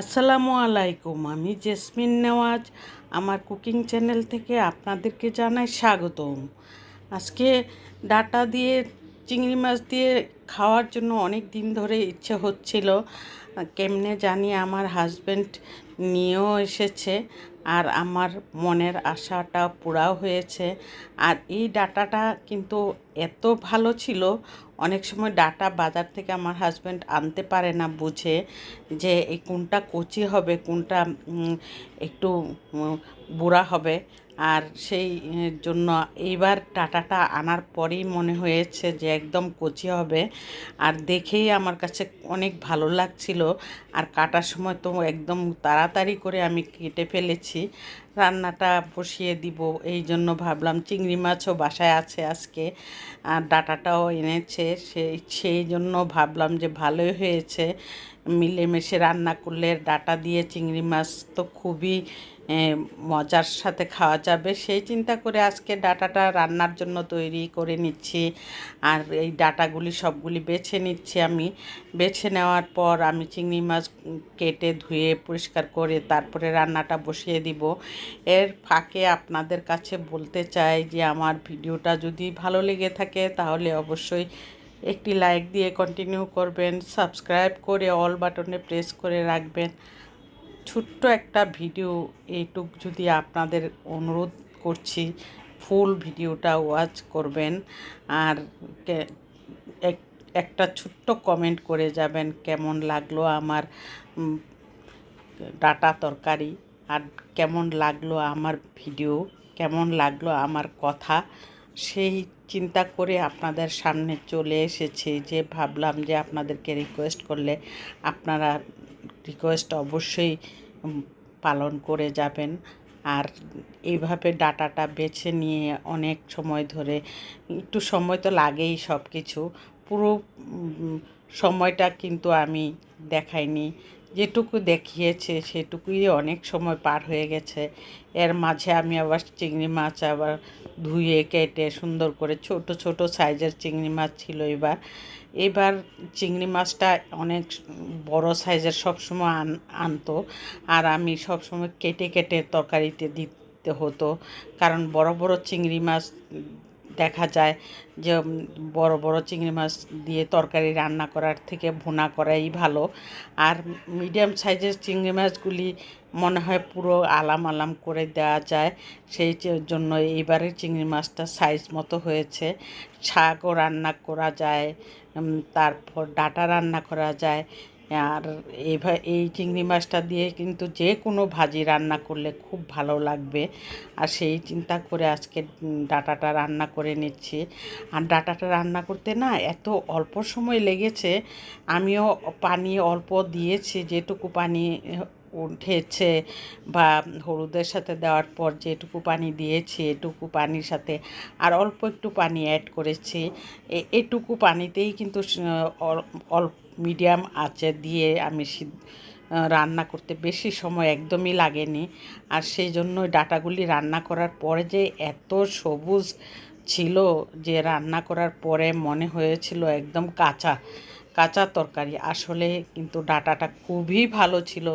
আসসালামু আলাইকুম, আমি জেসমিন নেওয়াজ। আমার কুকিং চ্যানেল থেকে আপনাদেরকে জানাই স্বাগতম। আজকে ডাটা দিয়ে, চিংড়ি মাছ দিয়ে খাওয়ার জন্য অনেক দিন ধরে ইচ্ছে হচ্ছিল। কেমনে জানি আমার হাজব্যান্ড নিয়েও এসেছে আর আমার মনের আশাটা পুরাও হয়েছে। আর এই ডাটাটা কিন্তু এত ভালো ছিল, অনেক সময় ডাটা বাজার থেকে আমার হাজব্যান্ড আনতে পারে না বুঝে যে এই কোনটা কচি হবে, কোনটা একটু বুড়া হবে। আর সেই জন্য এইবার ডাটাটা আনার পরেই মনে হয়েছে যে একদম কচি হবে। আর দেখেই আমার কাছে অনেক ভালো লাগছিল। আর কাটার সময় তো একদম তাড়াতাড়ি করে আমি কেটে ফেলেছি। রান্নাটা বসিয়ে দিব, এই জন্য ভাবলাম চিংড়ি মাছও বাসায় আছে আজকে। আর ডাটাটাও এনেছে সেই সেই জন্য ভাবলাম যে ভালোই হয়েছে। মিলেমিশে রান্না করলে ডাটা দিয়ে চিংড়ি মাছ তো খুবই মজার সাথে খাওয়া যাবে। সেই চিন্তা করে আজকে ডাটাটা রান্নার জন্য তৈরি করে নিচ্ছি। আর এই ডাটাগুলি সবগুলি বেছে নিচ্ছি আমি। বেছে নেওয়ার পর আমি চিংড়ি মাছ কেটে ধুয়ে পরিষ্কার করে তারপরে রান্নাটা বসিয়ে দিব। এর ফাঁকে আপনাদের কাছে বলতে চাই যে, আমার ভিডিওটা যদি ভালো লেগে থাকে তাহলে অবশ্যই একটি লাইক দিয়ে কন্টিনিউ করবেন। সাবস্ক্রাইব করে অল বাটনে প্রেস করে রাখবেন। ছোট্ট একটা ভিডিও এইটুক যদি আপনাদের অনুরোধ করছি, ফুল ভিডিওটা ওয়াচ করবেন আর একটা ছোট্ট কমেন্ট করে যাবেন কেমন লাগল আমার ডাটা তরকারি আর কেমন লাগল আমার ভিডিও, কেমন লাগল আমার কথা। সেই চিন্তা করে আপনাদের সামনে চলে এসেছি, যে ভাবলাম যে আপনাদেরকে রিকোয়েস্ট করলে আপনারা রিকোয়েস্ট অবশ্যই পালন করে যাবেন। আর এইভাবে ডাটাটা বেছে নিয়ে অনেক সময় ধরে, একটু সময় তো লাগেই সব কিছু পুরো সময়টা কিন্তু আমি দেখাইনি। যেটুকু দেখিয়েছে সেটুকুই অনেক সময় পার হয়ে গেছে। এর মাঝে আমি আবার চিংড়ি মাছ আবার ধুয়ে কেটে সুন্দর করে ছোট ছোট সাইজের চিংড়ি মাছ ছিল এবার। এবার চিংড়ি মাছটা অনেক বড় সাইজের সবসময় আন, আনতো। আর আমি সবসময় কেটে কেটে তরকারিতে দিতে হতো। কারণ বড় বড় চিংড়ি মাছ দেখা যায় যে বড় বড় চিংড়ি মাছ দিয়ে তরকারি রান্না করার থেকে ভুনা করাই ভালো। আর মিডিয়াম সাইজের চিংড়ি মাছগুলি মনে হয় পুরো আলাম আলাম করে দেওয়া যায়। সেই জন্য এইবারের চিংড়ি মাছটা সাইজ মতো হয়েছে। শাকও রান্না করা যায় তারপর ডাটা রান্না করা যায়। আর এইভাবে এই চিংড়ি মাছটা দিয়ে কিন্তু যে কোনো ভাজি রান্না করলে খুব ভালো লাগবে। আর সেই চিন্তা করে আজকে ডাটাটা রান্না করে নিচ্ছি। আর ডাটাটা রান্না করতে না এত অল্প সময় লেগেছে, আমিও পানি অল্প দিয়েছি, যেটুকু পানি উঠেছে বা হলুদের সাথে দেওয়ার পর যেটুকু পানি দিয়েছি, এটুকু পানির সাথে আর অল্প একটু পানি অ্যাড করেছি। এটুকু পানিতেই কিন্তু অল্প মিডিয়াম আঁচে দিয়ে আমি রান্না করতে বেশি সময় একদমই লাগেনি। আর সেই জন্য ডাটাগুলি রান্না করার পরে যে এত সবুজ ছিল যে রান্না করার পরে মনে হয়েছিল একদম কাঁচা কাঁচা তরকারি। আসলে কিন্তু ডাটাটা খুবই ভালো ছিল।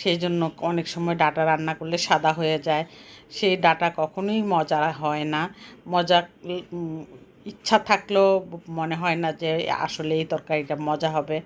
সেই জন্য অনেক সময় ডাটা রান্না করলে সাদা হয়ে যায়। সেই ডাটা কখনোই মজা হয় না। মজা ইচ্ছা থাকলেও মনে হয় না যে আসলে এই তরকারিটা মজা হবে।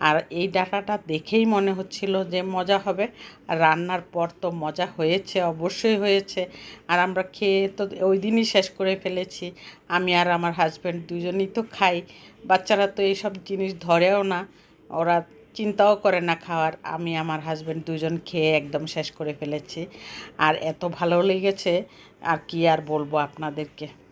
আর এই ডাটাটা দেখেই মনে হচ্ছিল যে মজা হবে। আর রান্নার পর তো মজা হয়েছে, অবশ্যই হয়েছে। আর আমরা খেয়ে তো ওই দিনই শেষ করে ফেলেছি। আমি আর আমার হাজব্যান্ড দুজনেই তো খাই। বাচ্চারা তো এইসব জিনিস ধরেও না। ওরা চিন্তাও করে না খাওয়ার। আমি, আমার হাজব্যান্ড দুজন খেয়ে একদম শেষ করে ফেলেছি। আর এত ভালো লেগেছে। আর কি আর বলব আপনাদেরকে?